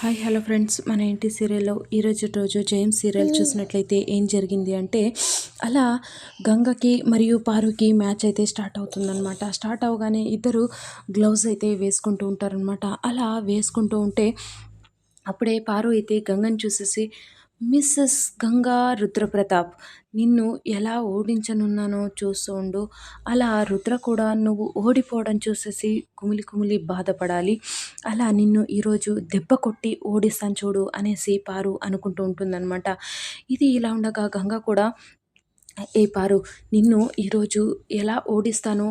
Hi hello friends. మన ఇంటి సీరియల్లో? ఈరోజు రోజు జయం సీరియల్ చూసినట్లయితే ఏం జరిగింది అంటే అలా గంగకి మరియు పారుకి మ్యాచ్ అయితే స్టార్ట్ అవుతుందన్నమాట. స్టార్ట్ అవగానే ఇద్దరు గ్లౌజ్ అయితే వేసుకుంటూ ఉంటారనమాట అలా వేసుకుంటూ ఉంటే అప్పుడే పారు అయితే గంగని చూసేసి మిస్సెస్ గంగా రుద్రప్రతాప్ నిన్ను ఎలా ఓడించనున్నానో చూస్తూ ఉండు. అలా రుద్ర కూడా నువ్వు ఓడిపోవడం చూసేసి కుమిలి కుమిలి బాధపడాలి. అలా నిన్ను ఈరోజు దెబ్బ కొట్టి ఓడిస్తాను చూడు అనేసి పారు అనుకుంటూ ఉంటుందన్నమాట. ఇది ఇలా ఉండగా గంగ కూడా ఏ పారు నిన్ను ఈరోజు ఎలా ఓడిస్తానో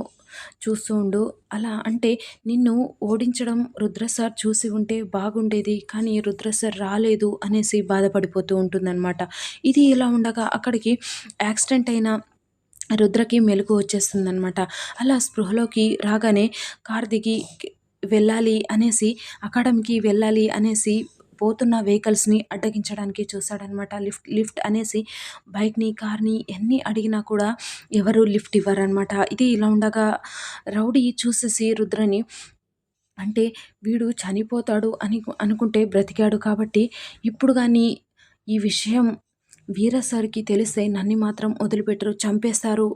చూస్తూ ఉండు. అలా అంటే నిన్ను ఓడించడం రుద్ర సార్ చూసి ఉంటే బాగుండేది కానీ రుద్ర సార్ రాలేదు అనేసి బాధపడిపోతూ ఉంటుందన్నమాట. ఇది ఇలా ఉండగా అక్కడికి యాక్సిడెంట్ అయిన రుద్రకి మెలకు వచ్చేస్తుందనమాట అలా స్పృహలోకి రాగానే కార్ దిగి వెళ్ళాలి అనేసి అకాడమీకి వెళ్ళాలి అనేసి పోతున్న వెహికల్స్ని అడ్డగించడానికి చూశాడనమాట లిఫ్ట్ లిఫ్ట్ అనేసి బైక్ని కార్ని ఎన్ని అడిగినా కూడా ఎవరు లిఫ్ట్ ఇవ్వరనమాట ఇది ఇలా ఉండగా రౌడీ చూసేసి రుద్రని అంటే వీడు చనిపోతాడు అని అనుకుంటే బ్రతికాడు కాబట్టి ఇప్పుడు కానీ ఈ విషయం వీరసారికి తెలిస్తే నన్ను మాత్రం వదిలిపెట్టరు చంపేస్తారు.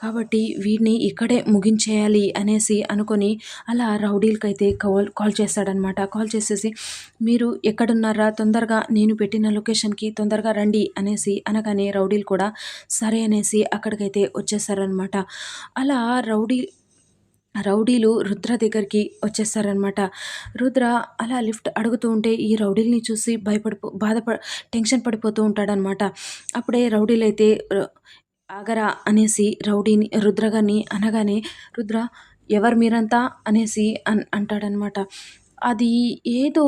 కాబట్టి వీడిని ఇక్కడే ముగించేయాలి అనేసి అనుకొని అలా రౌడీలకైతే కాల్ కాల్ చేస్తాడనమాట కాల్ చేసేసి మీరు ఎక్కడున్నారా? తొందరగా నేను పెట్టిన లొకేషన్కి తొందరగా రండి అనేసి అనగానే రౌడీలు కూడా సరే అనేసి అక్కడికైతే వచ్చేసారనమాట అలా రౌడీ రౌడీలు రుద్ర దగ్గరికి వచ్చేస్తారనమాట రుద్ర అలా లిఫ్ట్ అడుగుతూ ఉంటే ఈ రౌడీల్ని చూసి భయపడిపో బాధప టెన్షన్ పడిపోతూ ఉంటాడనమాట అప్పుడే రౌడీలు అయితే ఆగరా అనేసి రౌడీని రుద్రగాని అనగానే రుద్ర ఎవరు మీరంతా? అనేసి అన్ అంటాడనమాట అది ఏదో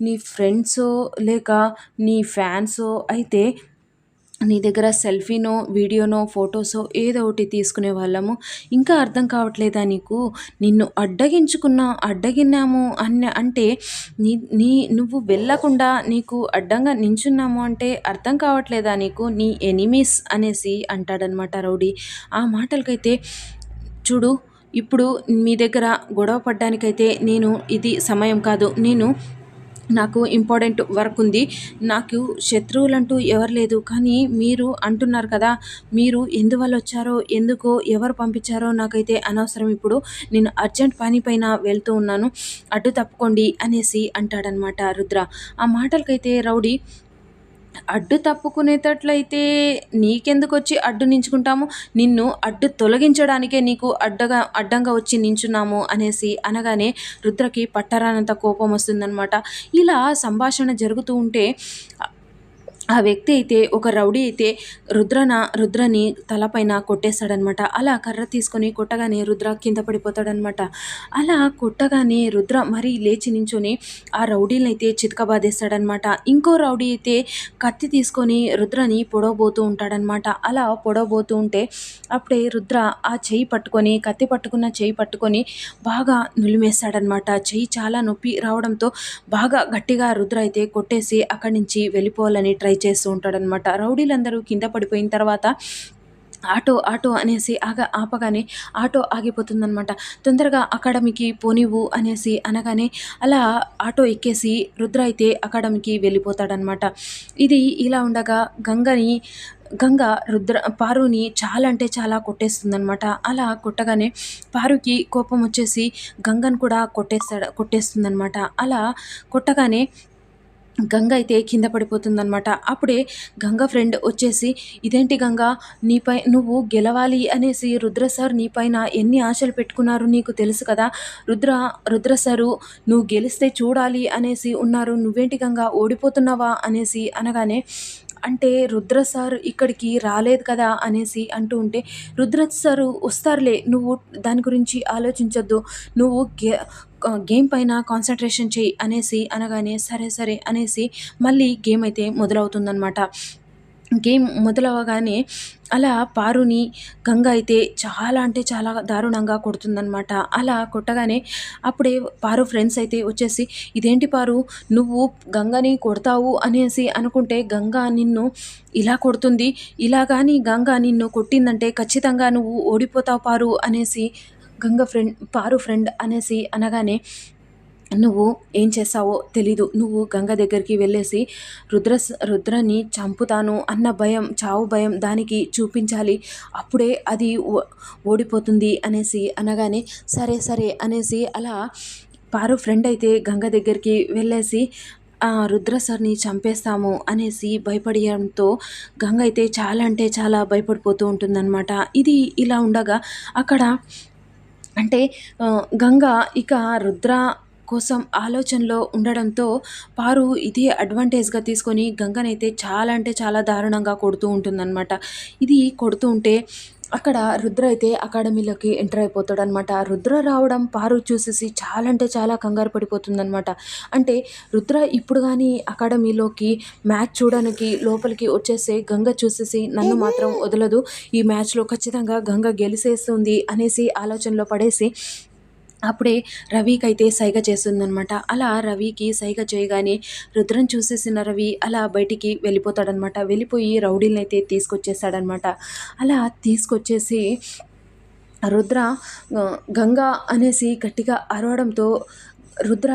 నీ ఫ్రెండ్సో లేక నీ ఫ్యాన్సో అయితే నీ దగ్గర సెల్ఫీనో వీడియోనో ఫొటోసో ఏదో ఒకటి తీసుకునే వాళ్ళము. ఇంకా అర్థం కావట్లేదా నీకు? నిన్ను అడ్డగించుకున్నా అడ్డగిన్నాము అన్న అంటే నీ నీ నువ్వు వెళ్ళకుండా నీకు అడ్డంగా నించున్నాము అంటే అర్థం కావట్లేదా నీకు? నీ ఎనిమీస్ అనేసి అంటాడనమాట రౌడీ. ఆ మాటలకైతే చూడు ఇప్పుడు మీ దగ్గర గొడవ పడ్డానికైతే నేను ఇది సమయం కాదు. నేను నాకు ఇంపార్టెంట్ వర్క్ ఉంది. నాకు శత్రువులంటూ ఎవరు లేదు. కానీ మీరు అంటున్నారు కదా మీరు ఎందువల్ల వచ్చారో ఎందుకో ఎవరు పంపించారో నాకైతే అనవసరం ఇప్పుడు. నేను అర్జెంట్ పని పైన వెళ్తూ ఉన్నాను. అడ్డు తప్పుకోండి అనేసి అంటాడనమాట రుద్ర. ఆ మాటలకైతే రౌడీ అడ్డు తప్పుకునేటట్లయితే నీకెందుకు వచ్చి అడ్డు నించుకుంటాము? నిన్ను అడ్డు తొలగించడానికే నీకు అడ్డగా అడ్డంగా వచ్చి నించున్నాము అనేసి అనగానే రుద్రకి పట్టరానంత కోపం వస్తుందనమాట ఇలా సంభాషణ జరుగుతూ ఉంటే ఆ వ్యక్తి అయితే ఒక రౌడీ అయితే రుద్రన రుద్రని తలపైన కొట్టేస్తాడనమాట. అలా కర్ర తీసుకొని కొట్టగానే రుద్ర కింద పడిపోతాడనమాట. అలా కొట్టగానే రుద్ర మరీ లేచి నించొని ఆ రౌడీని అయితే చితకబాదేస్తాడనమాట. ఇంకో రౌడీ అయితే కత్తి తీసుకొని రుద్రని పొడవబోతూ ఉంటాడనమాట. అలా పొడవబోతూ ఉంటే అప్పుడే రుద్ర ఆ చెయ్యి పట్టుకొని కత్తి పట్టుకున్న చెయ్యి పట్టుకొని బాగా నులిమేస్తాడనమాట. చెయ్యి చాలా నొప్పి రావడంతో బాగా గట్టిగా రుద్ర అయితే కొట్టేసి అక్కడి నుంచి వెళ్ళిపోవాలని ట్రై చేస్తూ ఉంటాడనమాట రౌడీలందరూ కింద పడిపోయిన తర్వాత ఆటో ఆటో అనేసి ఆగ ఆపగానే ఆటో ఆగిపోతుందనమాట తొందరగా అకాడమీకి పోనివ్వు అనేసి అనగానే అలా ఆటో ఎక్కేసి రుద్ర అయితే అకాడమీకి వెళ్ళిపోతాడనమాట ఇది ఇలా ఉండగా గంగని గంగ రుద్ర పారుని చాలా అంటే చాలా కొట్టేస్తుందనమాట అలా కొట్టగానే పారుకి కోపం వచ్చేసి గంగను కూడా కొట్టేస్తాడు కొట్టేస్తుందనమాట అలా కొట్టగానే గంగ అయితే కింద పడిపోతుందనమాట అప్పుడే గంగ ఫ్రెండ్ వచ్చేసి ఇదేంటి గంగ? నీపై నువ్వు గెలవాలి అనేసి రుద్ర సార్ నీపైన ఎన్ని ఆశలు పెట్టుకున్నారు నీకు తెలుసు కదా? రుద్ర రుద్ర సారు నువ్వు గెలిస్తే చూడాలి అనేసి ఉన్నారు. నువ్వేంటి గంగ? ఓడిపోతున్నావా? అనేసి అనగానే అంటే రుద్ర సార్ ఇక్కడికి రాలేదు కదా? అనేసి అంటూ ఉంటే రుద్ర సారు వస్తారులే నువ్వు దాని గురించి ఆలోచించొద్దు. నువ్వు గె గేమ్ పైన కాన్సన్ట్రేషన్ చేయి అనేసి అనగానే సరే సరే అనేసి మళ్ళీ గేమ్ అయితే మొదలవుతుందనమాట గేమ్ మొదలవగానే అలా పారుని గంగ అయితే చాలా అంటే చాలా దారుణంగా కొడుతుందనమాట అలా కొట్టగానే అప్పుడే పారు ఫ్రెండ్స్ అయితే వచ్చేసి ఇదేంటి పారు? నువ్వు గంగని కొడతావు? అనేసి అనుకుంటే గంగ నిన్ను ఇలా కొడుతుంది. ఇలా కానీ గంగ నిన్ను కొట్టిందంటే ఖచ్చితంగా నువ్వు ఓడిపోతావు పారు అనేసి గంగ ఫ్రెండ్ పారు ఫ్రెండ్ అనేసి అనగానే నువ్వు ఏం చేస్తావో తెలీదు. నువ్వు గంగ దగ్గరికి వెళ్ళేసి రుద్ర రుద్రని చంపుతాను అన్న భయం చావు భయం దానికి చూపించాలి. అప్పుడే అది ఓ- ఓడిపోతుంది అనేసి అనగానే సరే సరే అనేసి అలా పారు ఫ్రెండ్ అయితే గంగ దగ్గరికి వెళ్ళేసి ఆ రుద్ర సార్ని చంపేస్తాము అనేసి భయపడడంతో గంగ అయితే చాలా అంటే చాలా భయపడిపోతూ ఉంటుందన్నమాట. ఇది ఇలా ఉండగా అక్కడ అంటే గంగ ఇక రుద్ర కోసం ఆలోచనలో ఉండడంతో పారు ఇది అడ్వాంటేజ్గా తీసుకొని గంగనైతే చాలా అంటే చాలా దారుణంగా కొడుతూ ఉంటుందన్నమాట. ఇది కొడుతూ ఉంటే అక్కడ రుద్ర అయితే అకాడమీలోకి ఎంటర్ అయిపోతాడు అనమాట రుద్ర రావడం పారు చూసేసి చాలా అంటే చాలా కంగారు పడిపోతుందనమాట అంటే రుద్ర ఇప్పుడు కానీ అకాడమీలోకి మ్యాచ్ చూడడానికి లోపలికి వచ్చేసే గంగ చూసేసి నన్ను మాత్రం వదలదు. ఈ మ్యాచ్లో ఖచ్చితంగా గంగ గెలిచేస్తుంది అనేసి ఆలోచనలో పడేసి అప్పుడే రవికి అయితే సైగ చేస్తుందనమాట అలా రవికి సైగ చేయగానే రుద్రం చూసేసిన రవి అలా బయటికి వెళ్ళిపోతాడనమాట వెళ్ళిపోయి రౌడీలను అయితే తీసుకొచ్చేస్తాడనమాట అలా తీసుకొచ్చేసి రుద్ర గంగా అనేసి గట్టిగా అరవడంతో రుద్ర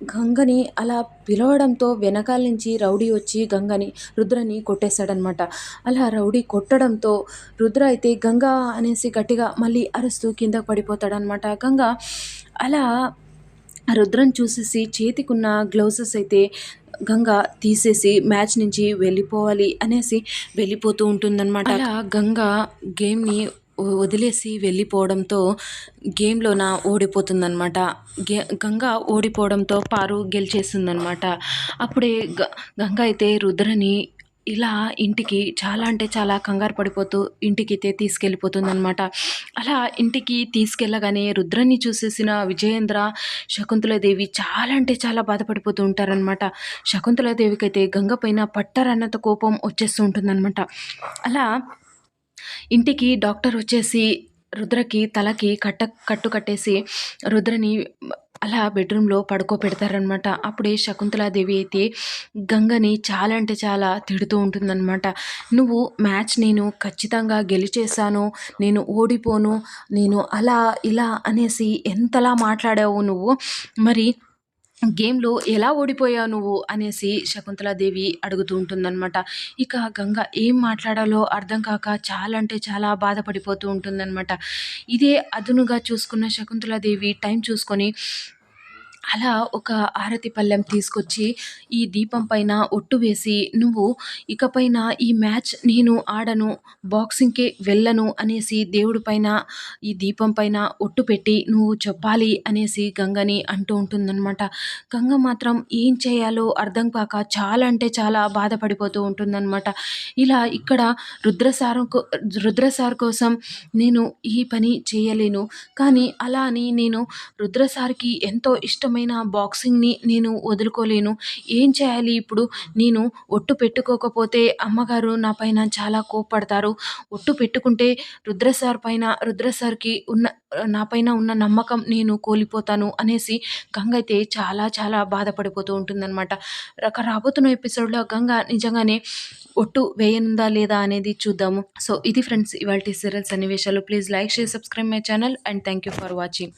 గంగని అలా పిలవడంతో వెనకాల నుంచి రౌడీ వచ్చి గంగని రుద్రని కొట్టేశాడనమాట అలా రౌడీ కొట్టడంతో రుద్ర అయితే గంగ అనేసి గట్టిగా మళ్ళీ అరుస్తూ కింద పడిపోతాడనమాట గంగ అలా రుద్రం చూసేసి చేతికున్న గ్లౌజెస్ అయితే గంగ తీసేసి మ్యాచ్ నుంచి వెళ్ళిపోవాలి అనేసి వెళ్ళిపోతూ ఉంటుందన్నమాట. అలా గంగ గేమ్ని వదిలేసి వెళ్ళిపోవడంతో గేమ్లోన ఓడిపోతుందన్నమాట. గే గంగ ఓడిపోవడంతో పారు గెలిచేస్తుందన్నమాట అప్పుడే గ గంగ అయితే రుద్రని ఇలా ఇంటికి చాలా అంటే చాలా కంగారు పడిపోతూ ఇంటికి అయితే తీసుకెళ్ళిపోతుందన్నమాట. అలా ఇంటికి తీసుకెళ్ళగానే రుద్రని చూసేసిన విజయేంద్ర శకుంతలాదేవి చాలా అంటే చాలా బాధపడిపోతూ ఉంటారనమాట శకుంతలాదేవికి అయితే గంగ పైన పట్టరన్నంత కోపం వచ్చేస్తూ ఉంటుందన్నమాట. అలా ఇంటికి డాక్టర్ వచ్చేసి రుద్రకి తలకి కట్ట కట్టు కట్టేసి రుద్రని అలా బెడ్రూమ్లో పడుకోబెడతారనమాట అప్పుడే శకుంతలాదేవి అయితే గంగని చాలా అంటే చాలా తిడుతూ ఉంటుందన్నమాట. నువ్వు మ్యాచ్ నేను ఖచ్చితంగా గెలిచేశాను నేను ఓడిపోను నేను అలా ఇలా అనేసి ఎంతలా మాట్లాడావు నువ్వు? మరి గేమ్లో ఎలా ఓడిపోయావు నువ్వు అనేసి శకుంతలాదేవి అడుగుతూ ఉంటుందన్నమాట. ఇక గంగ ఏం మాట్లాడాలో అర్థం కాక చాలా అంటే చాలా బాధపడిపోతూ ఉంటుందన్నమాట. ఇదే అదునుగా చూసుకున్న శకుంతలాదేవి టైం చూసుకొని అలా ఒక ఆరతి పళ్ళెం తీసుకొచ్చి ఈ దీపం పైన ఒట్టు వేసి నువ్వు ఇకపైన ఈ మ్యాచ్ నేను ఆడను బాక్సింగ్కే వెళ్ళను అనేసి దేవుడి పైన ఈ దీపం పైన ఒట్టు పెట్టి నువ్వు చెప్పాలి అనేసి గంగని అంటూ ఉంటుందన్నమాట. గంగ మాత్రం ఏం చేయాలో అర్థం కాక చాలా అంటే చాలా బాధపడిపోతూ ఉంటుందన్నమాట. ఇలా ఇక్కడ రుద్రసారం కో రుద్రసార్ కోసం నేను ఈ పని చేయలేను. కానీ అలా అని నేను రుద్రసార్కి ఎంతో ఇష్టం ఇష్టమైన బాక్సింగ్ని నేను వదులుకోలేను. ఏం చేయాలి ఇప్పుడు? నేను ఒట్టు పెట్టుకోకపోతే అమ్మగారు నా పైన చాలా కోప్పడతారు. ఒట్టు పెట్టుకుంటే రుద్రసార్ పైన రుద్రసార్కి ఉన్న నా పైన ఉన్న నమ్మకం నేను కోల్పోతాను అనేసి గంగ అయితే చాలా చాలా బాధపడిపోతూ ఉంటుందన్నమాట. రక రాబోతున్న ఎపిసోడ్లో గంగ నిజంగానే ఒట్టు వేయనుందా లేదా అనేది చూద్దాము. సో ఇది ఫ్రెండ్స్ ఇవాళ సీరియల్ సన్నివేశాలు. Please like share subscribe my channel and thank you for watching.